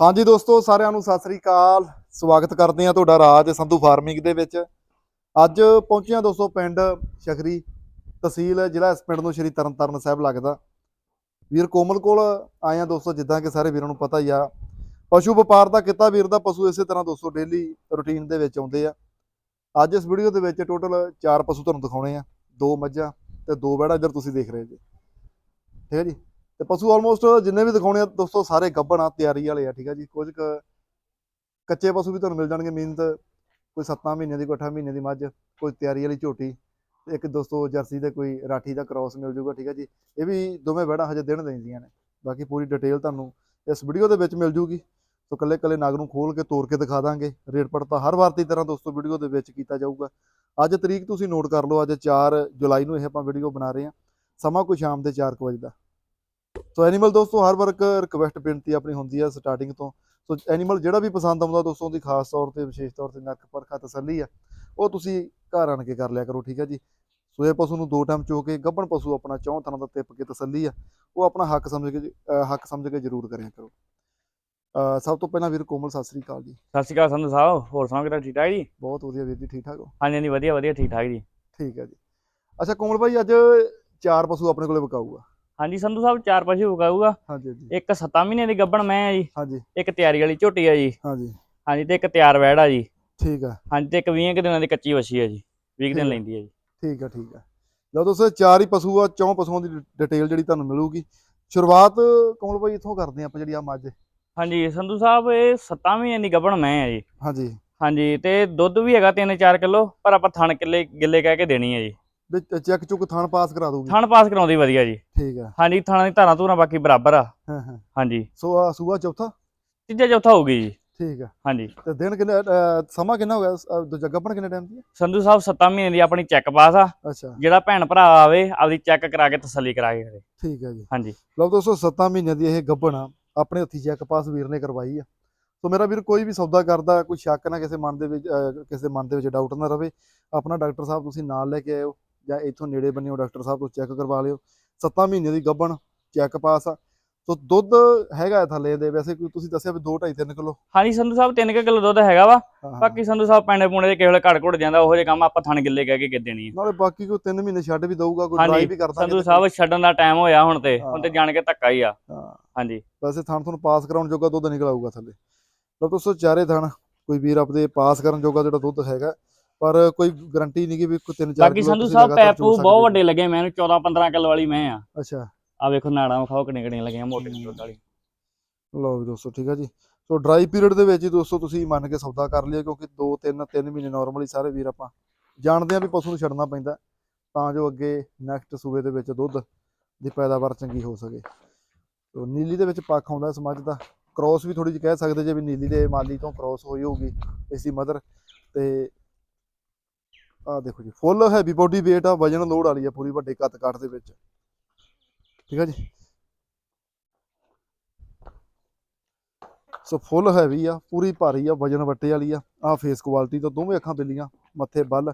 ਹਾਂਜੀ ਦੋਸਤੋ, ਸਾਰਿਆਂ ਨੂੰ ਸਤਿ ਸ੍ਰੀ ਅਕਾਲ। ਸਵਾਗਤ ਕਰਦੇ ਹਾਂ ਤੁਹਾਡਾ ਰਾਜ ਸੰਧੂ ਫਾਰਮਿੰਗ ਦੇ ਵਿੱਚ। ਅੱਜ ਪਹੁੰਚਿਆ ਦੋਸਤੋ ਪਿੰਡ ਸ਼ਖਰੀ ਤਹਿਸੀਲ, ਜ਼ਿਲ੍ਹਾ ਇਸ ਪਿੰਡ ਨੂੰ ਸ਼੍ਰੀ ਤਰਨਤਾਰਨ ਸਾਹਿਬ ਲੱਗਦਾ। ਵੀਰ ਕੋਮਲ ਕੋਲ ਆਏ ਹਾਂ ਦੋਸਤੋ, ਜਿੱਦਾਂ ਕਿ ਸਾਰੇ ਵੀਰਾਂ ਨੂੰ ਪਤਾ ਹੀ ਆ। ਪਸ਼ੂ ਵਪਾਰ ਦਾ ਕਿੱਤਾ ਵੀਰ ਦਾ, ਪਸ਼ੂ ਇਸੇ ਤਰ੍ਹਾਂ ਦੋਸਤੋ ਡੇਲੀ ਰੁਟੀਨ ਦੇ ਵਿੱਚ ਆਉਂਦੇ ਆ। ਅੱਜ ਇਸ ਵੀਡੀਓ ਦੇ ਵਿੱਚ ਟੋਟਲ 4 ਪਸ਼ੂ ਤੁਹਾਨੂੰ ਦਿਖਾਉਣੇ ਆ। ਦੋ ਮੱਝਾਂ ਤੇ ਦੋ ਵੜਾ ਇੱਧਰ ਤੁਸੀਂ ਦੇਖ ਰਹੇ ਜੀ। ਠੀਕ ਹੈ ਜੀ? ਤੇ ਪਸ਼ੂ ਆਲਮੋਸਟ ਜਿੰਨੇ ਵੀ ਦਿਖਾਉਣੇ ਆ, ਦੋਸਤੋ, ਸਾਰੇ ਗੱਭਣ ਆ, ਤਿਆਰੀ ਵਾਲੇ ਆ, ਠੀਕ ਆ ਜੀ? ਕੁਝ ਕੁ ਕੱਚੇ ਪਸ਼ੂ ਵੀ ਤੁਹਾਨੂੰ ਮਿਲ ਜਾਣਗੇ ਮੀਨਸ ਕੋਈ 7 ਮਹੀਨਿਆਂ ਦੀ, ਕੋਈ 8 ਮਹੀਨੇ ਦੀ ਮੱਝ, ਕੋਈ ਤਿਆਰੀ ਵਾਲੀ ਝੋਟੀ, ਇੱਕ ਦੋਸਤੋ ਜਰਸੀ ਦੇ ਕੋਈ ਰਾਠੀ ਦਾ ਕ੍ਰਾਸ ਮਿਲ ਜੂਗਾ, ਠੀਕ ਆ ਜੀ? ਇਹ ਵੀ ਦੋਵੇਂ ਵੜਾ ਹਜੇ ਦਿਨ ਦਿੰਦੀਆਂ ਨੇ, ਬਾਕੀ ਪੂਰੀ ਡਿਟੇਲ ਤੁਹਾਨੂੰ ਇਸ ਵੀਡੀਓ ਦੇ ਵਿੱਚ ਮਿਲ ਜੂਗੀ। ਸੋ ਕੱਲੇ ਕੱਲੇ ਨਗ ਨੂੰ ਖੋਲ ਕੇ ਤੋੜ ਕੇ ਦਿਖਾ ਦਾਂਗੇ। ਰੇਟ ਪੜਤਾ ਹਰ ਵਾਰ ਦੀ ਤਰ੍ਹਾਂ ਦੋਸਤੋ ਵੀਡੀਓ ਦੇ ਵਿੱਚ ਕੀਤਾ ਜਾਊਗਾ। ਅੱਜ ਤਰੀਕ ਤੁਸੀਂ ਨੋਟ ਕਰ ਲਓ, ਅੱਜ 4 ਜੁਲਾਈ ਨੂੰ ਇਹ ਆਪਾਂ ਵੀਡੀਓ ਬਣਾ ਰਹੇ ਹਾਂ। ਸਮਾਂ ਕੋਈ ਸ਼ਾਮ ਦੇ 4 ਵਜੇ ਦਾ। ਸੋ ਐਨੀਮਲ ਦੋਸਤੋ ਹਰ ਵਾਰ ਇੱਕ ਰਿਕਵੈਸਟ ਬੇਨਤੀ ਆਪਣੀ ਹੁੰਦੀ ਹੈ ਸਟਾਰਟਿੰਗ ਤੋਂ। ਸੋ ਐਨੀਮਲ ਜਿਹੜਾ ਵੀ ਪਸੰਦ ਆਉਂਦਾ ਦੋਸਤੋ ਦੀ ਖਾਸ ਤੌਰ ਤੇ ਵਿਸ਼ੇਸ਼ ਤੌਰ ਤੇ ਨੱਕ ਪਰਖਾ ਤਸੱਲੀ ਆ ਉਹ ਤੁਸੀਂ ਘਰ ਆਣ ਕੇ ਕਰ ਲਿਆ ਕਰੋ ਠੀਕ ਹੈ ਜੀ? ਸੋ ਇਹ ਪਸ਼ੂ ਨੂੰ ਦੋ ਟਾਈਮ ਚੋ ਕੇ ਗੱਭਣ ਪਸ਼ੂ ਆਪਣਾ ਚੌਂ ਤਰ੍ਹਾਂ ਦਾ ਤਿੱਪ ਕੇ ਤਸੱਲੀ ਆ ਉਹ ਆਪਣਾ ਹੱਕ ਸਮਝ ਕੇ ਹੱਕ ਸਮਝ ਕੇ ਜ਼ਰੂਰ ਕਰਿਆ ਕਰੋ। ਸਭ ਤੋਂ ਪਹਿਲਾਂ ਵੀਰ ਕੋਮਲ ਸਤਿ ਸ੍ਰੀ ਅਕਾਲ ਜੀ। ਸਤਿ ਸ਼੍ਰੀ ਅਕਾਲ ਸੰਧੂ ਸਾਹਿਬ ਹੋਰ ਸੁਣਾਓ ਕਿਦਾਂ ਠੀਕ ਠਾਕ ਜੀ? ਬਹੁਤ ਵਧੀਆ ਵੀਰ ਜੀ ਠੀਕ ਠਾਕ ਹੋ? ਹਾਂਜੀ ਹਾਂਜੀ ਵਧੀਆ ਵਧੀਆ ਠੀਕ ਠਾਕ ਜੀ। ਠੀਕ ਹੈ ਜੀ। ਅੱਛਾ ਕੋਮਲ ਭਾਈ ਅੱਜ ਚਾਰ ਪਸ਼ੂ ਆਪਣੇ ਕੋਲੇ ਵਿਕਾਊਗਾ। ਹਾਂਜੀ ਸੰਧੂ ਸਾਹਿਬ ਚਾਰ ਪਸ਼ੂ ਉਗਾਊਗਾ ਹਾਂਜੀ ਹਾਂਜੀ। ਇੱਕ 7 ਮਹੀਨੇ ਦੀ ਗੱਭਣ ਮੈਂ ਆ ਜੀ। ਹਾਂਜੀ। ਇੱਕ ਤਿਆਰੀ ਵਾਲੀ ਝੋਟੀ ਆ ਜੀ। ਹਾਂਜੀ। ਹਾਂਜੀ ਤੇ ਇੱਕ ਤਿਆਰ ਵੈੜ ਆ ਜੀ। ਠੀਕ ਆ। ਹਾਂਜੀ ਤੇ ਇੱਕ 20 ਕੁ ਦਿਨਾਂ ਦੀ ਕੱਚੀ ਵਛੀ ਆ ਜੀ। 20 ਠੀਕ ਦਿਨ। ਲੈਂਦੀ ਆ ਜੀ। ਠੀਕ ਆ ਠੀਕ ਆ। ਲਓ ਦੋਸਤੋ ਚਾਰ ਹੀ ਪਸ਼ੂ ਆ ਚੌਂ ਪਸ਼ੂਆਂ ਦੀ ਡਿਟੇਲ ਜਿਹੜੀ ਤੁਹਾਨੂੰ ਮਿਲੂਗੀ। ਸ਼ੁਰੂਆਤ ਕੋਮਲ ਭਾਈ ਇੱਥੋਂ ਕਰਦੇ ਆਪਾਂ ਜਿਹੜੀ ਆ ਮੱਝ? ਹਾਂਜੀ ਸੰਧੂ ਸਾਹਿਬ ਇਹ 7 ਮਹੀਨੇ ਦੀ ਗੱਭਣ ਮੈਂ ਆ ਜੀ। ਹਾਂਜੀ। ਹਾਂਜੀ ਤੇ ਦੁੱਧ ਵੀ ਹੈਗਾ 3-4 ਕਿਲੋ ਪਰ ਆਪਾਂ ਥਣ ਕਿੱਲੇ ਗਿੱਲੇ ਕਹਿ ਕੇ ਦੇਣੀ ਆ ਜੀ। ਚੈੱਕ ਚੁੱਕ ਥਣ ਪਾਸ ਕਰਾ ਦੂਗੀ ਥਣ ਪਾਸ ਕਰਾਉਂਦੀ ਵਧੀਆ ਜੀ। ਠੀਕ ਆ। ਹਾਂਜੀ ਥਣਾਂ ਦੀ ਧਾਰਾਂ ਧੂਰਾਂ ਬਾਕੀ ਬਰਾਬਰ ਆ। ਹਾਂ ਹਾਂ। ਹਾਂਜੀ। ਸੋ ਆ ਸੂਆ ਚੌਥਾ? ਤੀਜਾ ਚੌਥਾ ਹੋਊਗੀ ਜੀ। ਠੀਕ ਆ। ਹਾਂਜੀ। ਤੇ ਦਿਨ ਕਿੰਨੇ ਅਹ, ਸਮਾਂ ਕਿੰਨਾ ਹੋ ਗਿਆ? ਗੱਭਣ ਕਿੰਨੇ ਟਾਈਮ ਦੀ ਹੈ ਸੰਧੂ ਸਾਹਿਬ 7 ਮਹੀਨੇ ਦੀ ਆਪਣੀ ਚੈੱਕ ਪਾਸ ਆ। ਅੱਛਾ। ਜਿਹੜਾ ਭੈਣ ਭਰਾ ਆਵੇ ਆਪਦੀ ਚੈੱਕ ਕਰਾ ਕੇ ਤਸੱਲੀ ਕਰਾ ਕੇ ਖੜੇ। ਠੀਕ ਹੈ ਜੀ। ਹਾਂਜੀ। ਲਓ ਦੋਸਤੋ 7 ਮਹੀਨਿਆਂ ਦੀ ਇਹ ਗੱਭਣ ਆ। ਆਪਣੇ ਹੱਥੀ ਚੈੱਕ ਪਾਸ ਵੀਰ ਨੇ ਕਰਵਾਈ ਆ। ਸੋ ਮੇਰਾ ਵੀਰ ਕੋਈ ਵੀ ਸੌਦਾ ਕਰਦਾ ਕੋਈ ਸ਼ੱਕ ਨਾ ਕਿਸੇ ਮਨ ਦੇ ਵਿੱਚ ਅਹ, ਕਿਸੇ ਮਨ ਦੇ ਵਿੱਚ ਡਾਊਟ ਨਾ ਰਵੇ। ਆਪਣਾ ਡਾਕਟਰ ਸਾਹਿਬ ਤੁਸੀਂ ਨਾਲ ਲੈ ਕੇ ਆਇਓ। ਜਾਂ ਇੱਥੋਂ ਨੇੜੇ ਬੰਨਿਓ ਡਾਕਟਰ ਸਾਹਿਬ ਤੋਂ ਚੈੱਕ ਕਰਵਾ ਲਿਓ। 7 ਮਹੀਨਿਆਂ ਦੀ ਗੱਭਣ ਚੈੱਕ ਪਾਸ ਆ। ਸੋ ਦੁੱਧ ਹੈਗਾ ਥੱਲੇ ਦੇ। ਵੈਸੇ ਕੋਈ ਤੁਸੀਂ ਦੱਸਿਆ ਵੀ 2 2.5 3 ਕਿਲੋ? ਹਾਂਜੀ ਸੰਧੂ ਸਾਹਿਬ 3 ਕਿਲੋ ਦੁੱਧ ਹੈਗਾ ਵਾ। ਬਾਕੀ ਸੰਧੂ ਸਾਹਿਬ ਪੈਂਡੇ ਪੂਣੇ ਦੇ ਕਿਸੇ ਵੇਲੇ ਘੜ ਘੁੜ ਜਾਂਦਾ ਉਹੋ ਜਿਹੇ ਕੰਮ ਆਪਾਂ ਥਣ ਗਿੱਲੇ ਕਹਿ ਕੇ ਕਿ ਦੇਣੀ ਨਾਲੇ ਬਾਕੀ ਕੋਈ 3 ਮਹੀਨੇ ਛੱਡ ਵੀ ਦਊਗਾ ਕੋਈ ਡਰਾਈ ਵੀ ਕਰ ਦਾਂਗੇ ਸੰਧੂ ਤੇ ਸਾਹਿਬ ਛੱਡਣ ਦਾ ਟਾਈਮ ਹੋਇਆ ਹੁਣ ਤੇ। ਹੁਣ ਤੇ। ਜਾਣ ਕੇ ਧੱਕਾ ਹੀ ਆ। ਹਾਂਜੀ। ਵੈਸੇ ਥਣ ਤੁਹਾਨੂੰ ਪਾਸ ਕਰਾਉਣ ਜੋਗਾ ਦੁੱਧ ਨਿਕਲ ਆਊਗਾ ਥੱਲੇ। ਲਓ ਦੋਸਤੋ ਚਾਰੇ ਥਣ। ਕੋਈ ਵੀਰ ਆਪਦੇ ਪਾਸ ਕਰਨ ਜੋਗਾ ਜਿਹੜਾ ਦੁੱਧ ਹੈਗਾ। ਪਰ ਕੋਈ ਗਾਰੰਟੀ ਨਹੀਂ ਕਿ ਵੀ ਕੋਈ 3-4 ਬਾਕੀ ਸੰਧੂ ਸਾਹਿਬ ਪੈਪੂ ਬਹੁਤ ਵੱਡੇ ਲੱਗੇ ਮੈਨੂੰ 14 15 ਕਿਲੋ ਵਾਲੀ ਮੈਂ ਆ। ਅੱਛਾ। ਆ ਵੇਖੋ ਨਾੜਾਂ ਵਿਖਾਓ ਕਿੰਨੇ ਕਿੰਨੇ ਲੱਗੀਆਂ ਮੋਟੇ ਦੁੱਧ ਵਾਲੀ। ਲਓ ਵੀ ਦੋਸਤੋ ਠੀਕ ਆ ਜੀ। ਸੋ ਡਰਾਈ ਪੀਰੀਅਡ ਦੇ ਵਿੱਚ ਹੀ ਦੋਸਤੋ ਤੁਸੀਂ ਮੰਨ ਕੇ ਸੌਦਾ ਕਰ ਲਿਓ ਕਿਉਂਕਿ 2 3 3 ਮਹੀਨੇ ਨਾਰਮਲੀ ਸਾਰੇ ਵੀਰ ਆਪਾਂ ਜਾਣਦੇ ਆ ਵੀ ਪਸ਼ੂ ਨੂੰ ਛੱਡਣਾ ਪੈਂਦਾ। ਤਾਂ ਜੋ ਅੱਗੇ ਨੈਕਸਟ ਸੂਬੇ ਦੇ ਵਿੱਚ ਦੁੱਧ ਦੀ ਪੈਦਾਵਾਰ ਚੰਗੀ ਹੋ ਸਕੇ। ਸੋ ਨੀਲੀ ਦੇ ਵਿੱਚ ਪੱਖ ਆਉਂਦਾ ਇਸ ਮੱਝ ਦਾ। ਕ੍ਰੋਸ ਵੀ ਥੋੜੀ ਜਿਹੀ ਕਹਿ ਸਕਦੇ ਜੇ ਵੀ ਨੀਲੀ ਦੇ ਮਾਲੀ ਤੋਂ ਕ੍ਰੋਸ ਹੋਈ ਹੋਊਗੀ ਇਸ ਦੀ ਮਦਰ। ਤੇ ਆ ਦੇਖੋ ਜੀ ਫੁੱਲ ਹੈਵੀ ਬੋਡੀ weight ਆ, ਵਜਨ ਲੋਡ ਵਾਲੀ ਆ ਪੂਰੀ ਵੱਡੇ ਕੱਦ ਕਾਠ ਦੇ ਵਿੱਚ। ਠੀਕ ਆ ਜੀ? ਸੋ ਫੁੱਲ ਹੈਵੀ ਆ, ਪੂਰੀ ਭਾਰੀ ਆ, ਵਜਨ ਵੱਟੇ ਵਾਲੀ ਆ। ਆ ਫੇਸ ਕੁਆਲਿਟੀ ਤੋਂ ਦੋਵੇਂ ਅੱਖਾਂ ਬਿੱਲੀਆਂ, ਮੱਥੇ ਬੱਲ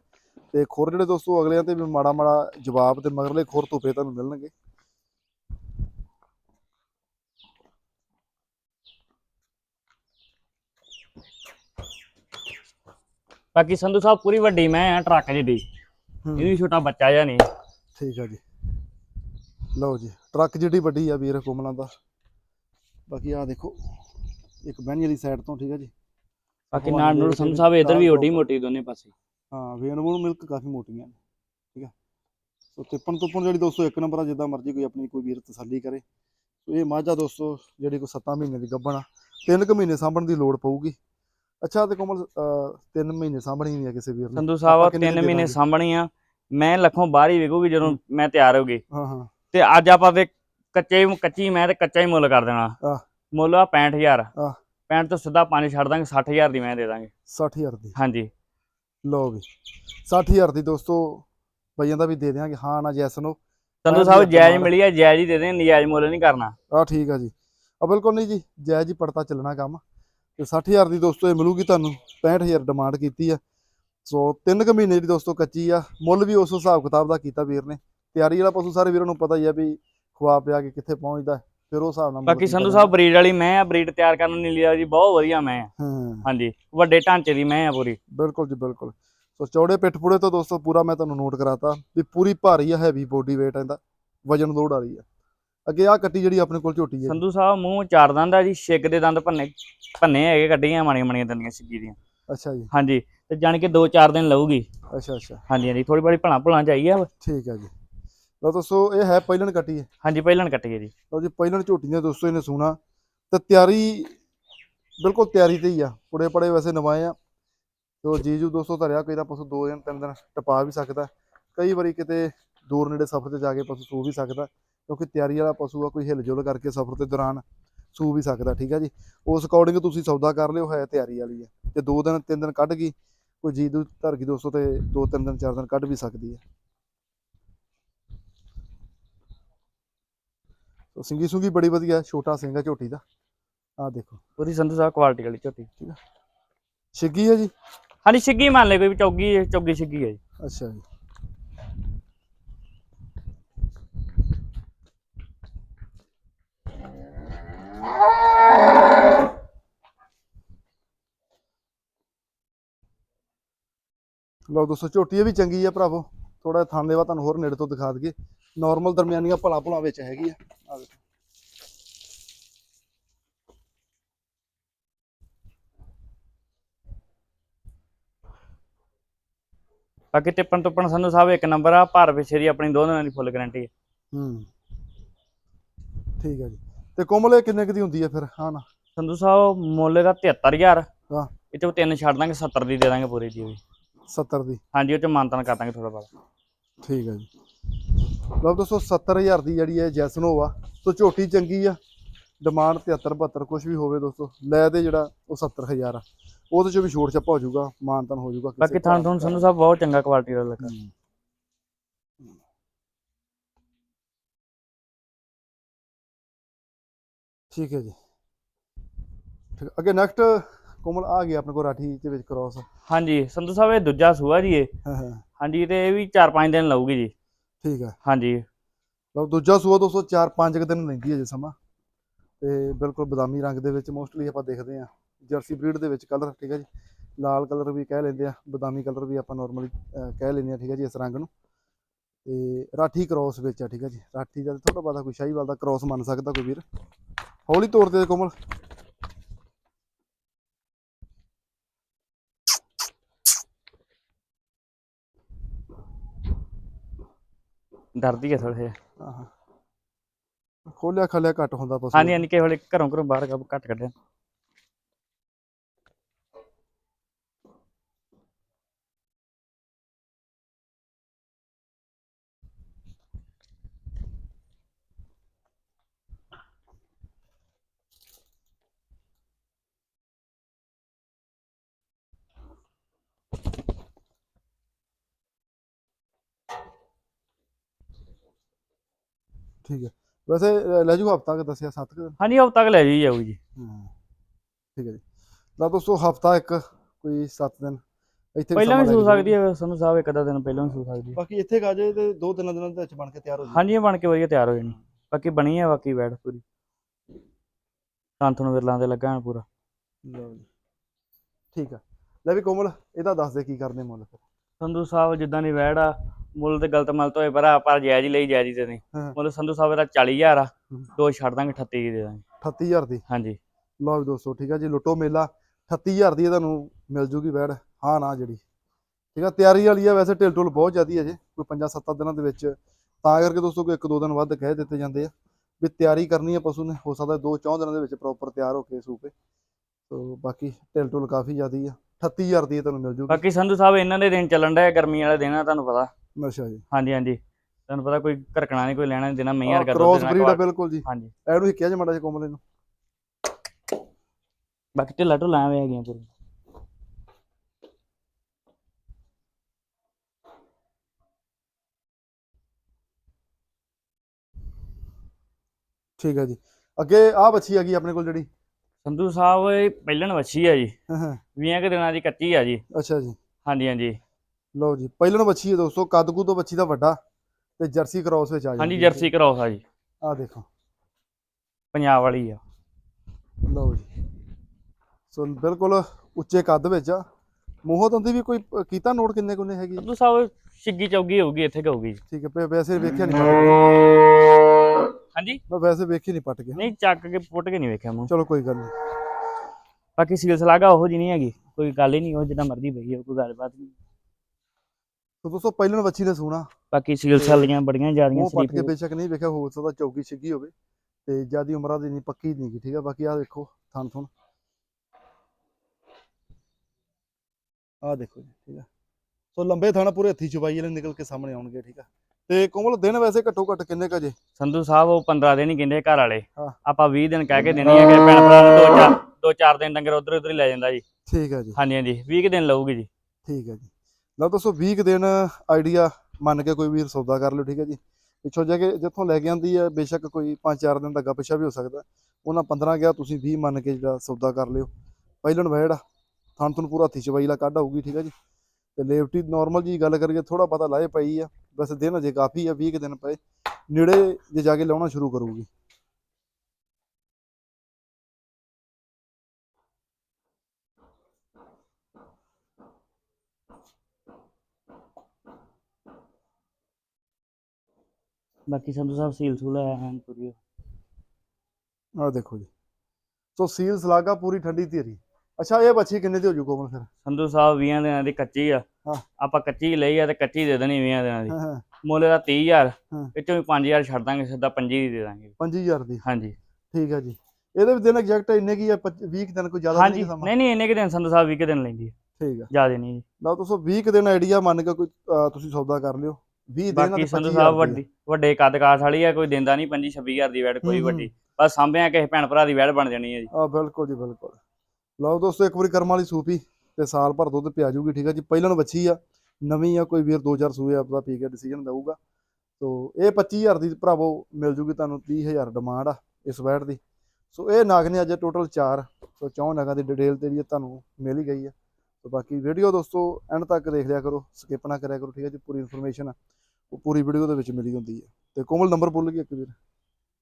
ਤੇ ਖੁਰ ਜਿਹੜੇ ਦੋਸਤੋ ਅਗਲਿਆਂ ਤੇ ਵੀ ਮਾੜਾ ਮਾੜਾ ਜਵਾਬ ਤੇ ਮਗਰਲੇ ਖੁਰ ਧੁੱਪੇ ਤੁਹਾਨੂੰ ਮਿਲਣਗੇ। ਬਾਕੀ ਸੰਧੂ ਸਾਹਿਬ ਪੂਰੀ ਵੱਡੀ ਮੈਂ ਆ ਟਰੱਕ ਜਿੱਡੀ ਹੂੰ, ਇਹ ਵੀ ਛੋਟਾ ਬੱਚਾ ਜਿਹਾ ਨਹੀਂ। ਠੀਕ ਆ ਜੀ। ਲਓ ਜੀ ਟਰੱਕ ਜਿਹੜੀ ਵੱਡੀ ਆ ਵੀਰ ਕੋਮਲਾਂ ਦਾ। ਬਾਕੀ ਆ ਦੇਖੋ ਇੱਕ ਬਹਿਣੀ ਵਾਲੀ ਸਾਈਡ ਤੋਂ ਠੀਕ ਆ ਜੀ। ਬਾਕੀ ਨਾਲ ਦੇ ਨੂਰ ਸੰਧੂ ਸਾਹਿਬ ਇਧਰ ਵੀ ਓਡੀ। ਮੋਟੀ ਦੋਨੇ ਪਾਸੇ। ਹਾਂ ਵੇਨ ਵੂਨ ਮਿਲਕ ਕਾਫੀ ਮੋਟੀਆਂ ਨੇ ਠੀਕ ਆ। ਸੋ ਤਿੱਪਣ ਤੁੱਪਣ ਜਿਹੜੀ ਦੋਸਤੋ ਇੱਕ ਨੰਬਰ ਆ ਜਿੱਦਾਂ ਮਰਜ਼ੀ ਕੋਈ ਆਪਣੀ ਕੋਈ ਵੀਰ ਤਸੱਲੀ ਕਰੇ। ਸੋ ਇਹ ਮਾਝਾ ਦੋਸਤੋ ਜਿਹੜੀ ਕੋਈ 7 ਮਹੀਨੇ ਦੀ ਗੱਭਣ ਆ ਤਿੰਨ ਕੁ ਮਹੀਨੇ ਸਾਂਭਣ ਦੀ ਲੋੜ ਪਊਗੀ। ਅੱਛਾ ਤੇ ਕੋਮਲ ਅਹ, ਤਿੰਨ ਮਹੀਨੇ ਸਾਂਭਣੀ ਨਹੀਂ ਆ ਕਿਸੇ ਵੀਰ ਨੇ। ਸੰਧੂ ਸਾਹਿਬ ਆਪਾਂ ਕਿੰਨੇ 3 ਦੇ ਮਹੀਨੇ ਦਾਂਗੇ? ਸਾਂਭਣੀ ਆ। ਮੈਂ ਲੱਖੋਂ ਬਾਹਰ ਹੀ ਵਿਕੂਗੀ ਜਦੋਂ ਮੈਂ ਤਿਆਰ ਹੋ ਗਈ। ਹਾਂ ਹਾਂ। ਤੇ ਅੱਜ ਆਪਾਂ ਤੇ ਕੱਚੇ ਕੱਚੀ ਮੈਂ ਤੇ ਕੱਚਾ ਹੀ ਮੁੱਲ ਕਰ ਦੇਣਾ। ਮੁੱਲ ਆ 65000 ਆਹ। 65 ਤੋਂ ਸਿੱਧਾ ਪੰਜ ਛੱਡ ਦਾਂਗੇ 60000 ਦੀ ਮੈਂ ਦੇ ਦਾਂਗੇ। 60000 ਦੀ? ਹਾਂਜੀ। ਲਓ ਵੀ 60000 ਦੀ ਦੋਸਤੋ ਬਈਆਂ ਦਾ ਵੀ ਦੇ ਦਿਆਂਗੇ। ਹਾਂ ਨਾ ਜੈਸ ਨੋ। ਮੈਂ ਸਾਹਿਬ ਵੀ ਜਾਇਜ਼ ਮਿਲੀ ਆ ਜਾਇਜ਼ ਹੀ ਦੇ ਦੇ ਨਜਾਇਜ਼ ਮੁੱਲ ਨਹੀਂ ਕਰਨਾ। ਆ ਠੀਕ ਆ ਜੀ। ਆ ਬਿਲਕੁਲ ਨਹੀਂ ਜੀ ਜਾਇਜ਼ ਹੀ ਪੜਤਾ ਚੱਲਣਾ ਕੰਮ। ਤੇ 60000 ਦੀ ਦੋਸਤੋ ਇਹ ਮਿਲੂਗੀ ਤੁਹਾਨੂੰ 65000 ਡਿਮਾਂਡ ਕੀਤੀ ਆ। ਸੋ ਤਿੰਨ ਕੁ ਮਹੀਨੇ ਦੀ ਦੋਸਤੋ ਕੱਚੀ ਆ ਮੁੱਲ ਵੀ ਉਸ ਹਿਸਾਬ ਕਿਤਾਬ ਦਾ ਕੀਤਾ ਵੀਰ ਨੇ। ਤਿਆਰੀ ਵਾਲਾ ਪਸ਼ੂ ਸਾਰੇ ਵੀਰਾਂ ਨੂੰ ਪਤਾ ਹੀ ਆ ਵੀ ਖਵਾ ਪਿਆ ਕੇ ਕਿੱਥੇ ਪਹੁੰਚਦਾ ਫਿਰ ਉਹ ਹਿਸਾਬ ਨਾਲ ਬਾਕੀ ਸੰਧੂ। ਸਾਹਿਬ ਬਰੀਡ ਵਾਲੀ ਮੈਂ ਆ ਬਰੀਡ ਤਿਆਰ ਕਰਨ ਨੀਲੀ ਆ ਜੀ ਬਹੁਤ ਵਧੀਆ ਮੈਂ ਆ। ਹਾਂਜੀ ਵੱਡੇ ਢਾਂਚੇ ਦੀ ਮੈਂ ਆ ਪੂਰੀ। ਬਿਲਕੁਲ ਜੀ ਬਿਲਕੁਲ। ਸੋ ਚੌੜੇ ਪਿੱਠ ਪੂੜੇ ਤੋਂ ਦੋਸਤੋ ਪੂਰਾ ਮੈਂ ਤੁਹਾਨੂੰ ਨੋਟ ਕਰਾਤਾ ਵੀ ਪੂਰੀ ਭਾਰੀ ਆ ਹੈਵੀ ਬੋਡੀ weight ਇਹਦਾ ਵਜਨ ਲੋਡ ਵਾਲੀ ਆ। ਅੱਗੇ ਆ ਕੱਟੀ ਜਿਹੜੀ ਆਪਣੇ ਕੋਲ ਝੋਟੀ ਹੈ। ਸੰਧੂ ਸਾਹਿਬ ਮੂੰਹ ਚਾਰ ਦੰਦ ਆ ਜੀ ਛਿੱਕ ਦੇ ਦੰਦ ਭੰਨੇ ਭੰਨੇ ਹੈਗੇ ਕੱਢੀਆਂ ਮਾਣੀਆਂ ਮਾਣੀਆਂ ਦੰਦੀਆਂ ਸਿੱਗੀ ਦੀਆਂ। ਅੱਛਾ ਜੀ। ਹਾਂਜੀ ਤੇ ਜਾਣ ਕੇ 2-4 ਦਿਨ ਲਊਗੀ। ਅੱਛਾ ਅੱਛਾ। ਹਾਂਜੀ ਹਾਂਜੀ ਥੋੜੀ ਬੜੀ ਭਲਾ ਭੁਲਾ ਚਾਹੀਏ ਠੀਕ ਹੈ ਜੀ। ਲਓ ਦੋਸਤੋ ਇਹ ਹੈ ਪਹਿਲਣ ਕੱਟੀ ਹੈ। ਹਾਂਜੀ ਪਹਿਲਾਂ ਕੱਟੀਏ ਜੀ। ਲਓ ਜੀ ਪਹਿਲਣ ਝੋਟੀ ਨੇ ਦੋਸਤੋ ਇਹਨੇ ਸੁਣਾ। ਤੇ ਤਿਆਰੀ ਬਿਲਕੁਲ ਤਿਆਰੀ ਤੇ ਹੀ ਆ। ਪੁੜੇ ਪੜੇ ਵੈਸੇ ਨਵਾਏ ਆ। ਤੋ ਜੀਜੂ ਦੋਸਤੋ ਧਰਿਆ ਕੋਈ ਦਾ ਪਸ਼ੂ ਦੋ ਦਿਨ ਤਿੰਨ ਦਿਨ ਟਪਾ ਵੀ ਸਕਦਾ। ਕਈ ਵਾਰੀ ਕਿਤੇ ਦੂਰ ਨੇੜੇ ਸਫ਼ਰ ਤੇ ਜਾ ਕੇ ਪਸ਼ੂ ਸੂ ਵੀ ਸਕਦਾ। ਕਿਉਂਕਿ ਤਿਆਰੀ ਵਾਲਾ ਪਸ਼ੂ ਆ ਕੋਈ ਹਿਲ ਜੁਲ ਕਰਕੇ ਸਫ਼ਰ ਦੇ ਦੌਰਾਨ ਸੂ ਵੀ ਸਕਦਾ ਠੀਕ ਹੈ ਜੀ? ਉਸ ਅਕੋਰਡਿੰਗ ਤੁਸੀਂ ਸੌਦਾ ਕਰ ਲਿਓ ਹੈ ਤਿਆਰੀ ਵਾਲੀ ਹੈ ਤੇ ਦੋ ਦਿਨ ਤਿੰਨ ਦਿਨ ਕੱਢ ਗਈ ਕੋਈ ਜੀਜੂ ਧਰ ਗਈ ਦੋਸਤੋ ਤੇ ਦੋ ਤਿੰਨ ਦਿਨ ਚਾਰ ਦਿਨ ਕੱਢ ਵੀ ਸਕਦੀ ਹੈ ਸੋ ਸਿੰਗੀ ਸੁੰਗੀ ਬੜੀ ਵਧੀਆ ਛੋਟਾ ਸਿੰਘ ਆ ਝੋਟੀ ਦਾ। ਆ ਦੇਖੋ। ਪੂਰੀ ਸੰਧੂ ਸਾਹਿਬ ਕੁਆਲਿਟੀ ਵਾਲੀ ਝੋਟੀ। ਛਿੱਗੀ ਹੈ ਜੀ? ਹਾਂਜੀ ਛਿੱਗੀ ਮੰਨ ਲੈ ਕੋਈ ਵੀ ਚੌਗੀ ਚੌਗੀ ਛਿੱਗੀ ਹੈ ਜੀ। ਅੱਛਾ ਜੀ। ਲਓ ਦੋਸਤੋ ਝੋਟੀ ਇਹ ਵੀ ਚੰਗੀ ਆ ਭਰਾਵੋ। ਥੋੜਾ ਥਾਂ ਦੇਵਾ ਤੁਹਾਨੂੰ ਹੋਰ ਨੇੜੇ ਤੋਂ ਦਿਖਾ ਦਈਏ। ਨਾਰਮਲ ਦਰਮਿਆਨੀਆਂ ਭਲਾ ਭਲਾ ਵਿੱਚ ਹੈਗੀ ਆ ਆ ਦੇਖੋ। ਬਾਕੀ ਟਿੱਪਣ ਟੁੱਪਣ ਸੰਧੂ ਸਾਹਿਬ ਇੱਕ ਨੰਬਰ ਆ। ਭਾਰ ਪਿਛੇ ਦੀ ਆਪਣੀ ਦੋ ਦਿਨਾਂ ਦੀ ਫੁੱਲ ਗਾਰੰਟੀ ਹੈ ਹੂੰ। ਠੀਕ ਹੈ ਜੀ। ਤੇ ਕੋਮਲ ਇਹ ਕਿੰਨੇ ਕੁ ਦੀ ਹੁੰਦੀ ਹੈ ਫਿਰ? ਹਾਂ ਨਾ। ਸੰਧੂ ਸਾਹਿਬ ਮੁੱਲ ਦਾ 73000 ਹਾਂ। ਇਹ ਚੋਂ ਤਿੰਨ ਛੱਡ ਦਾਂਗੇ 70 ਦੀ ਦੇ ਦਾਂਗੇ ਪੂਰੀ ਵੀ। 70 ਦੀ। ਹਾਂਜੀ ਉਹ ਚ ਮਾਨਤਨ ਕਰ ਦਾਂਗੇ ਥੋੜਾ ਬਹੁਤ। ਠੀਕ ਹੈ ਜੀ। ਲਓ ਦੋਸਤੋ 70000 ਦੀ ਜਿਹੜੀ ਹੈ ਜੈਸਨੋ ਆ ਸੋ ਝੋਟੀ ਚੰਗੀ ਆ। ਡਿਮਾਂਡ 73 72 ਕੁਝ ਵੀ ਹੋਵੇ ਦੋਸਤੋ ਲੈ ਤੇ ਜਿਹੜਾ ਉਹ 70000 ਆ। ਉਹਦੇ ਚ ਵੀ ਛੋਟ ਛੱਪਾ ਹੋ ਜਾਊਗਾ ਮਾਨਤਨ ਹੋ ਜਾਊਗਾ ਬਾਕੀ ਥਾਂ ਤੁਹਾਨੂੰ ਸੰਧੂ ਸਾਹਿਬ ਬਹੁਤ ਚੰਗਾ ਕੁਆਲਿਟੀ ਦਾ ਲੱਗਾ ਠੀਕ ਹੈ ਜੀ। ਠੀਕ ਅੱਗੇ ਨੈਕਸਟ ਕੋਮਲ ਆ ਗਿਆ ਆਪਣੇ ਕੋਲ ਰਾਠੀ ਦੇ ਵਿੱਚ ਕ੍ਰੋਸ ਹਾਂਜੀ ਸੰਧੂ ਸਾਹਿਬ ਇਹ ਦੂਜਾ ਸੂਆ ਜੀ ਇਹ। ਹਾਂ ਹਾਂ। ਹਾਂਜੀ ਤੇ ਇਹ ਵੀ 4-5 ਦਿਨ ਲਊਗੀ ਜੀ। ਠੀਕ ਹੈ। ਹਾਂਜੀ। ਲਓ ਦੂਜਾ ਸੂਆ ਦੋਸਤੋ 4-5 ਦਿਨ ਲੈਂਦੀ ਹੈ ਜੇ ਸਮਾਂ। ਤੇ ਬਿਲਕੁਲ ਬਦਾਮੀ ਰੰਗ ਦੇ ਵਿੱਚ ਮੋਸਟਲੀ ਆਪਾਂ ਦੇਖਦੇ ਆ ਜਰਸੀ ਬਰੀਡ ਦੇ ਵਿੱਚ ਕਲਰ ਠੀਕ ਹੈ ਜੀ। ਲਾਲ ਕਲਰ ਵੀ ਕਹਿ ਲੈਂਦੇ ਆ ਬਦਾਮੀ ਕਲਰ ਵੀ ਆਪਾਂ ਨਾਰਮਲੀ ਕਹਿ ਲੈਂਦੇ ਆ ਠੀਕ ਹੈ ਜੀ ਇਸ ਰੰਗ ਨੂੰ। ਤੇ ਰਾਠੀ ਕ੍ਰੋਸ ਵਿੱਚ ਆ ਠੀਕ ਹੈ ਜੀ। ਰਾਠੀ ਦਾ ਥੋੜਾ ਬਹੁਤਾ ਕੋਈ ਸ਼ਾਹੀਵਾਲ ਦਾ ਕ੍ਰੋਸ ਮੰਨ ਸਕਦਾ ਕੋਈ ਵੀਰ। ਹੌਲੀ ਤੌਰ ਤੇ ਕੋਮਲ। ਡਰਦੀ ਹੈ ਥੋੜੇ ਆਹ। ਖੋਲਿਆ ਖਲਿਆ ਘੱਟ ਹੁੰਦਾ ਪਸ਼ੂ। ਹਾਂਜੀ ਹਾਂਜੀ ਕਿਸੇ ਵੇਲੇ ਘਰੋਂ ਘਰੋਂ ਬਾਹਰ ਘੱਟ ਕੱਢਿਆ। ਠੀਕ ਹੈ। ਵੈਸੇ ਅ, ਲੈ ਜੂ ਹਫਤਾ ਕ ਦੱਸਿਆ 7 ਕੁ ਦਿਨ? ਹਾਂਜੀ ਹਫ਼ਤਾ ਤੱਕ ਲੈ ਜੀ ਜਾਊਗੀ ਜੀ। ਹਾਂ ਠੀਕ ਹੈ ਜੀ। ਲਓ ਦੋਸਤੋ ਹਫਤਾ ਇੱਕ ਕੋਈ 7 ਦਿਨ। ਇੱਥੇ ਪਹਿਲਾਂ ਵੀ ਸੂ। ਸਕਦੀ ਹੈ ਸੰਧੂ ਸਾਹਿਬ ਇੱਕ ਅੱਧਾ ਦਿਨ ਪਹਿਲਾਂ ਵੀ ਸੂ ਸਕਦੀ ਹੈ। ਬਾਕੀ ਇੱਥੇ ਗਾ ਜੇ ਤੇ ਦੋ ਤਿੰਨ ਦਿਨਾਂ ਦੇ ਵਿੱਚ ਬਣ ਕੇ ਤਿਆਰ ਹੋ ਜਾਊ ਹਾਂਜੀ ਇਹ ਬਣ ਕੇ ਵਧੀਆ ਤਿਆਰ ਹੋ ਜਾਣੀ। ਬਾਕੀ ਬਣੀ ਹੈ ਬਾਕੀ ਬੈਠ ਪੂਰੀ। ਸੰਤ ਨੂੰ ਵਿਰਲਾਂ ਤੇ ਲੱਗਾ ਪੂਰਾ। ਲਓ ਜੀ। ਠੀਕ ਆ ਲੈ ਵੀ ਕੋਮਲ ਇਹਦਾ ਦੱਸ ਦੇ ਕੀ ਕਰਦੇ ਮੁੱਲ ਫਿਰ। ਸੰਧੂ ਸਾਹਿਬ ਜਿੱਦਾਂ ਦੀ ਵੈੜ ਆ ਮੁੱਲ ਤੇ ਗਲਤ ਮਲਤ ਹੋਏ ਪਰ ਆਪਾਂ ਜਾਇਜ਼ ਹੀ ਲਈ ਜਾਇਜ਼ ਹੀ ਦੇ ਦੇ ਹਾਂ। ਮੁੱਲ ਸੰਧੂ ਸਾਹਿਬ ਦਾ 40000 ਆ ਹੂੰ। ਦੋ ਛੱਡ ਦਾਂਗੇ 38 ਦੀ ਦੇ ਦਾਂਗੇ। 38000 ਦੀ? ਹਾਂਜੀ। ਲਓ ਵੀ ਦੋਸਤੋ ਠੀਕ ਆ ਜੀ ਲੁੱਟੋ ਮੇਲਾ। 38000 ਦੀ ਇਹ ਤੁਹਾਨੂੰ ਮਿਲ ਜੂਗੀ ਵੈੜ। ਹਾਂ ਨਾ ਜਿਹੜੀ। ਠੀਕ ਆ ਤਿਆਰੀ ਵਾਲੀ ਆ ਵੈਸੇ ਢਿਲ ਢੁਲ ਬਹੁਤ ਜ਼ਿਆਦੀ ਹੈ ਜੇ ਕੋਈ 5-7 ਦਿਨਾਂ ਦੇ ਵਿੱਚ। ਤਾਂ ਕਰਕੇ ਦੋਸਤੋ ਕੋਈ ਇੱਕ ਦੋ ਦਿਨ ਵੱਧ ਕਹਿ ਦਿੱਤੇ ਜਾਂਦੇ ਆ ਵੀ ਤਿਆਰੀ ਕਰਨੀ ਆ ਪਸ਼ੂ ਨੇ। ਹੋ ਸਕਦਾ ਦੋ ਚੌਂ ਦਿਨਾਂ ਦੇ ਵਿੱਚ ਪ੍ਰੋਪਰ ਤਿਆਰ ਹੋ ਕੇ ਸੂਪੇ। ਸੋ ਬਾਕੀ ਢਿਲ ਢੁਲ ਕਾਫੀ ਜ਼ਿਆਦੀ ਆ। 38000 ਦੀ ਇਹ ਤੁਹਾਨੂੰ ਮਿਲ ਜੂਗੀ। ਬਾਕੀ ਸੰਧੂ ਸਾਹਿਬ ਇਹਨਾਂ ਦੇ ਦਿਨ ਚੱਲਣ ਡਿਆ ਗਰਮੀ ਵਾਲੇ ਦਿਨ ਆ ਤੁਹਾਨੂੰ ਪਤਾ। ਨਸ਼ਾ ਜੀ। ਹਾਂਜੀ ਹਾਂਜੀ। ਤੁਹਾਨੂੰ ਪਤਾ ਕੋਈ ਘਰਕਣਾ ਨਹੀਂ ਕੋਈ ਲੈਣਾ ਨਹੀਂ ਦੇਣਾ ਮਈਆਂ ਕਰ ਕ੍ਰੋਸ ਬਰੀਡ ਆ ਬਿਲਕੁਲ ਜੀ। ਹਾਂਜੀ। ਇਹਨੂੰ ਹਿੱਕਿਆ ਜੇ ਮਾੜਾ ਜਿਹਾ ਕੋਮਲ ਇਹਨੂੰ ਬਾਕੀ ਢਿੱਲਾ ਢੁੱਲਾ ਐਵੇਂ ਹੈਗੀਆਂ ਪੂਰੀ ਠੀਕ ਹੈ ਜੀ। ਅੱਗੇ ਆਹ ਬੱਚੀ ਹੈਗੀ ਆਪਣੇ ਕੋਲ ਜਿਹੜੀ। ਸੰਧੂ ਸਾਹਿਬ ਇਹ ਪਹਿਲਣ ਵੱਛੀ ਆ ਜੀ। ਹਾਂ, ਹਾਂ, 20 ਕੁ ਦਿਨਾਂ ਦੀ ਕੱਚੀ ਆ ਜੀ। ਅੱਛਾ ਜੀ। ਹਾਂਜੀ ਹਾਂਜੀ। ਲਓ ਜੀ ਪਹਿਲਣ ਬੱਚੀ ਹੈ ਦੋਸਤੋ ਕੱਦ ਕੁ ਤੋਂ ਬੱਚੀ ਦਾ ਵੱਡਾ ਤੇ ਜਰਸੀ ਕ੍ਰੋਸ ਵਿੱਚ ਆ ਜਾਂਦੀ ਹਾਂਜੀ ਜਰਸੀ ਕਰਾਓ ਆ ਜੀ। ਆ ਦੇਖੋ। ਪੰਜਾਬ ਵਾਲੀ ਆ। ਲਓ ਜੀ। ਸੋ ਬਿਲਕੁਲ ਉੱਚੇ ਕੱਦ ਵਿੱਚ ਆ। ਮੂੰਹੋਂ ਤੋਂ ਦੀ ਵੀ ਕੋਈ ਕੀਤਾ ਨੋਟ ਕਿੰਨੇ ਕੁਨੇ ਹੈਗੀ? ਸੰਧੂ ਸਾਹਿਬ ਛਿੱਗੀ ਚੌਗੀ ਹੋਊਗੀ ਇੱਥੇ ਕੁ ਹੋਊਗੀ ਜੀ। ਠੀਕ ਹੈ ਵੈਸੇ ਵੇਖਿਆ ਨਹੀਂ ਹਾਂਜੀ? ਮੈਂ ਵੈਸੇ ਵੇਖੀ ਨਹੀਂ ਪੱਟ ਗਿਆ ਨਹੀਂ ਚੱਕ ਕੇ ਪੁੱਟ ਕੇ ਨਹੀਂ ਵੇਖਿਆ ਮੂੰਹ। ਚਲੋ ਕੋਈ ਗੱਲ ਨਹੀਂ। ਬਾਕੀ ਸੀਲ ਸਲਾਗਾ ਉਹੋ ਜੀ ਨਹੀਂ ਹੈਗੀ ਕੋਈ ਗੱਲ ਹੀ ਨਹੀਂ ਉਹ ਜਿੱਦਾਂ ਮਰਜ਼ੀ ਬਈ ਉਹ ਕੋਈ ਗੱਲਬਾਤ ਨਹੀਂ। ਸੋ ਦੋਸਤੋ ਪਹਿਲਣ ਬੱਚੀ ਨੇ ਸੂਣਾ ਬਾਕੀ ਸੀਲ ਸਾਲੀਆਂ ਬੜੀਆਂ ਜ਼ਿਆਦੀਆਂ ਉਹ ਪੱਟ ਕੇ ਬੇਸ਼ੱਕ ਨਹੀਂ ਵੇਖਿਆ ਹੋ ਸਕਦਾ ਚੌਕੀ ਛਿੱਗੀ ਹੋਵੇ। ਤੇ ਜਿਆਦੀ ਉਮਰਾਂ ਦੀ ਨਹੀਂ ਪੱਕੀ ਨਹੀਂ ਗੀ ਠੀਕ ਆ? ਬਾਕੀ ਆਹ ਦੇਖੋ ਥਣ ਥਣ। ਆਹ ਦੇਖੋ ਜੀ ਠੀਕ ਆ? ਸੋ ਲੰਬੇ ਥਣ ਪੂਰੇ ਹੱਥੀ ਚੁਬਾਈ ਵਾਲੇ ਨਿਕਲ ਕੇ ਸਾਹਮਣੇ ਆਉਣਗੇ ਠੀਕ ਆ? ਤੇ ਕੋਮਲ ਦਿਨ ਵੈਸੇ ਘੱਟੋ ਘੱਟ ਕਿੰਨੇ ਕਜੇ ਸੰਧੂ ਸਾਹਿਬ ਉਹ 15 ਦਿਨ ਹੀ ਕਹਿੰਦੇ ਘਰ ਵਾਲੇ। ਆਪਾਂ 20 ਦਿਨ ਕਹਿ ਕੇ ਦੇਣੀ ਹੈ ਕਿ ਭੈਣ ਭਰਾ ਨੂੰ ਦੋ ਚਾਰ ਦੋ ਚਾਰ ਦਿਨ ਡੰਗਰ ਉਧਰ ਉਧਰ ਹੀ ਲੈ ਜਾਂਦਾ ਜੀ। ਠੀਕ ਆ ਜੀ। ਹਾਂਜੀ ਹਾਂਜੀ 20 ਕੁ ਦਿਨ ਲਊਗੀ ਜੀ। ਠੀਕ ਹੈ ਜੀ। ਲਓ ਦੋਸਤੋ 20 ਕੁ ਦਿਨ ਆਈਡੀਆ ਮੰਨ ਕੇ ਕੋਈ ਵੀਰ ਸੌਦਾ ਕਰ ਲਿਓ, ਠੀਕ ਹੈ ਜੀ। ਪਿੱਛੋਂ ਜਾ ਕੇ ਜਿੱਥੋਂ ਲੈ ਕੇ ਆਂਦੀ ਹੈ, ਬੇਸ਼ੱਕ ਕੋਈ 5-4 ਦਿਨ ਦਾ ਅੱਗਾ ਵੀ ਹੋ ਸਕਦਾ। ਉਹਨਾਂ 15 ਗਿਆ ਤੁਸੀਂ 20 ਮੰਨ ਕੇ ਜਿਹੜਾ ਸੌਦਾ ਕਰ ਲਿਓ। ਪਹਿਲਣ ਵਹਿੜ ਆ ਥਣ ਤੁਹਾਨੂੰ ਪੂਰਾ ਹੱਥੀ ਚਵਾਈ ਲਾ ਕੱਢ ਆਊਗੀ, ਠੀਕ ਹੈ ਜੀ। ਤੇ ਲੇਵਟੀ ਨਾਰਮਲ ਜੀ ਗੱਲ ਕਰੀਏ ਥੋੜਾ ਪਤਾ ਲਾਏ ਪਈ ਆ। ਬਸ ਦਿਨ ਅਜੇ ਕਾਫੀ ਆ 20 ਕੁ ਦਿਨ ਪਏ। ਨੇੜੇ ਜੇ ਜਾ ਕੇ ਲਾਉਣਾ ਸ਼ੁਰੂ ਕਰੂਗੀ। ਬਾਕੀ ਸੰਧੂ ਸਾਹਿਬ ਸੀਲ ਸੂਲ ਹੈ ਪੂਰੀ ਆਹ ਦੇਖੋ ਜੀ। ਸੋ ਸੀਲ ਸਲਾਗਾ ਪੂਰੀ ਠੰਡੀ ਧੀਰੀ। ਅੱਛਾ ਇਹ ਬੱਚੀ ਕਿੰਨੇ ਦੀ ਹੋ ਜੂ ਕੋਮਲ ਫਿਰ? ਸੰਧੂ ਸਾਹਿਬ 20 ਦਿਨਾਂ ਦੀ ਕੱਚੀ ਆ। ਹਾਂ। ਆਪਾਂ ਕੱਚੀ ਲਈ ਆ ਤੇ ਕੱਚੀ ਦੇ ਦੇਣੀ 20 ਦਿਨਾਂ ਦੀ। ਹਾਂ ਹਾਂ। ਮੁੱਲ ਦਾ 30000 ਹਾਂ। ਵਿੱਚੋਂ ਵੀ 5000 ਛੱਡ ਦਾਂਗੇ ਸਿੱਧਾ 25 ਦੀ ਦੇ ਦਾਂਗੇ। 5000 ਦੀ? ਹਾਂਜੀ। ਠੀਕ ਹੈ ਜੀ। ਇਹਦੇ ਵੀ ਦਿਨ ਐਗਜ਼ੈਕਟ ਇੰਨੇ ਕੀ ਆ? 20 ਦਿਨ ਕੋਈ ਜ਼ਿਆਦਾ ਹਾਂਜੀ। ਨਹੀਂ ਸਮਾਂ? ਨਹੀਂ ਨਹੀਂ ਇੰਨੇ ਕੁ ਦਿਨ ਸੰਧੂ ਸਾਹਿਬ 20 ਕੁ ਦਿਨ ਲੈਂਦੀ ਹੈ ਠੀਕ ਆ। ਜ਼ਿਆਦਾ ਨਹੀਂ ਜੀ। ਲਓ ਦੋਸਤੋ 20 ਕੁ ਦਿਨ ਆਈਡੀਆ ਮੰਨ ਕੇ ਕੋਈ ਅਹ, ਤੁਸੀਂ ਸੌਦਾ ਕਰ ਲਿਓ। 20 ਦਿਨ ਬਾਕੀ ਸੰਧੂ ਸਾਹਿਬ ਵੱਡੀ ਵੱਡੇ ਕੱਦ ਕਾਠ ਵਾਲੀ ਆ ਕੋਈ ਦਿੰਦਾ ਨਹੀਂ 25 26000 ਦੀ ਵੈਟ ਕੋਈ। ਵੱਡੀ। ਬਸ ਸਾਂਭਿਆ ਕਿਸੇ ਭੈਣ ਭਰਾ ਦੀ ਵੈਟ ਬਣ ਜਾਣੀ ਹੈ ਜੀ। ਆ ਬਿਲਕੁਲ ਜੀ ਬਿਲਕੁਲ। ਲਓ ਦੋਸਤੋ ਇੱਕ ਵਾਰੀ ਕਰਮ ਵਾਲੀ ਸੂਪੀ ਤੇ ਸਾਲ ਭਰ ਦੁੱਧ ਪਿਆ ਜੂਗੀ ਠੀਕ ਆ ਜੀ। ਪਹਿਲਾਂ ਨੂੰ ਬੱਚੀ ਆ ਨਵੀਂ ਆ ਕੋਈ ਵੀਰ 2000 ਸੂਏ ਆਪਦਾ ਪੀ ਕੇ ਡਿਸੀਜਨ ਦਊਗਾ। ਸੋ ਇਹ 25000 ਦੀ ਭਰਾਵੋ ਮਿਲ ਜੂਗੀ ਤੁਹਾਨੂੰ 30000 ਡਿਮਾਂਡ ਆ ਇਸ ਵੈਟ ਦੀ। ਸੋ ਇਹ ਨਾਗ ਨੇ ਅੱਜ ਟੋਟਲ 4 ਸੋ ਚੌਂ ਨਾਗਾਂ ਦੀ ਡਿਟੇਲ ਤੇ ਜਿਹੜੀ ਤੁਹਾਨੂੰ ਮਿਲ ਹੀ ਗਈ ਆ। ਸੋ ਬਾਕੀ ਵੀਡੀਓ ਦੋਸਤੋ ਐਂਡ ਤੱਕ ਦੇਖ ਲਿਆ ਕਰੋ ਸਕਿਪ ਨਾ ਕਰਿਆ ਕਰੋ ਠੀਕ ਹੈ ਜੀ? ਪੂਰੀ ਇਨਫੋਰਮੇਸ਼ਨ ਉਹ ਪੂਰੀ ਵੀਡੀਓ ਦੇ ਵਿੱਚ ਮਿਲੀ ਹੁੰਦੀ ਹੈ। ਤੇ ਕੋਮਲ ਨੰਬਰ ਭੁੱਲ ਗਈ ਇੱਕ ਵੀਰ?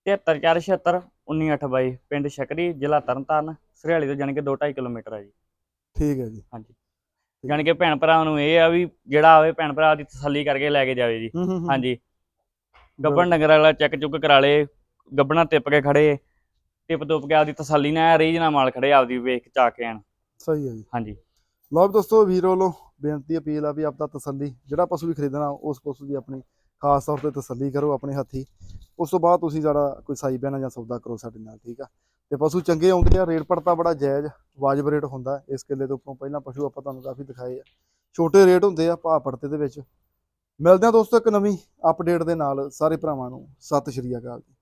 73476 19822 ਪਿੰਡ ਸ਼ਕਰੀ ਜ਼ਿਲ੍ਹਾ ਤਰਨਤਾਰਨ ਸਰਿਆਲੀ ਤੋਂ ਜਾਣੀ ਕਿ 2.5 ਕਿਲੋਮੀਟਰ ਹੈ ਜੀ। ਠੀਕ ਹੈ ਜੀ। ਹਾਂਜੀ। ਜਾਣੀ ਕਿ ਭੈਣ ਭਰਾ ਨੂੰ ਇਹ ਆ ਵੀ ਜਿਹੜਾ ਆਵੇ ਭੈਣ ਭਰਾ ਦੀ ਤਸੱਲੀ ਕਰਕੇ ਲੈ ਕੇ ਜਾਵੇ ਜੀ। ਹਾਂਜੀ। ਗੱਬਣ ਡੰਗਰ ਵਾਲਾ ਚੈੱਕ ਚੁੱਕ ਕਰਾ ਲੇ। ਗੱਬਣਾ ਟਿਪ ਕੇ ਖੜੇ। ਟਿਪ ਟੁਪ ਕੇ ਆਪਦੀ ਤਸੱਲੀ ਨਾਲ ਰੀਝ ਨਾਲ ਮਾਲ ਖੜੇ ਆਪਦੀ ਵੇਖ ਚਾ ਕੇ ਆਣ। ਸਹੀ ਹੈ ਜੀ। ਹਾਂਜੀ। ਲਓ ਦੋਸਤੋ ਵੀਰ ਵੱਲੋਂ ਬੇਨਤੀ ਅਪੀਲ ਆ ਵੀ ਆਪਦਾ ਤਸੱਲੀ, ਜਿਹੜਾ ਪਸ਼ੂ ਵੀ ਖਰੀਦਣਾ, ਉਸ ਪਸ਼ੂ ਦੀ ਆਪਣੀ ਖਾਸ ਤੌਰ ਤੇ ਤਸੱਲੀ ਕਰੋ ਆਪਣੇ ਹੱਥੀ। ਉਸ ਤੋਂ ਬਾਅਦ ਤੁਸੀਂ ਸਾਡਾ ਕੋਈ ਸਾਈ ਬਹਿਣਾ ਜਾਂ ਸੌਦਾ ਕਰੋ ਸਾਡੇ ਨਾਲ, ਠੀਕ ਆ? ਤੇ ਪਸ਼ੂ ਚੰਗੇ ਆਉਂਦੇ ਆ, ਰੇਟ ਪੜਤਾ ਬੜਾ ਜਾਇਜ਼, ਵਾਜਬ ਰੇਟ ਹੁੰਦਾ, ਇਸ ਕਿੱਲੇ ਤੋਂ ਉੱਪਰੋਂ ਪਹਿਲਾਂ ਪਸ਼ੂ ਆਪਾਂ ਤੁਹਾਨੂੰ ਕਾਫੀ ਦਿਖਾਏ ਆ। ਛੋਟੇ ਰੇਟ ਹੁੰਦੇ ਆ ਭਾਅ ਪੜਤੇ ਦੇ ਵਿੱਚ। ਮਿਲਦੇ ਆ ਦੋਸਤੋ ਇੱਕ ਨਵੀਂ ਅਪਡੇਟ ਦੇ ਨਾਲ, ਸਾਰੇ ਭਰਾਵਾਂ ਨੂੰ, ਸਤਿ ਸ਼੍ਰੀ ਅਕਾਲ ਜੀ।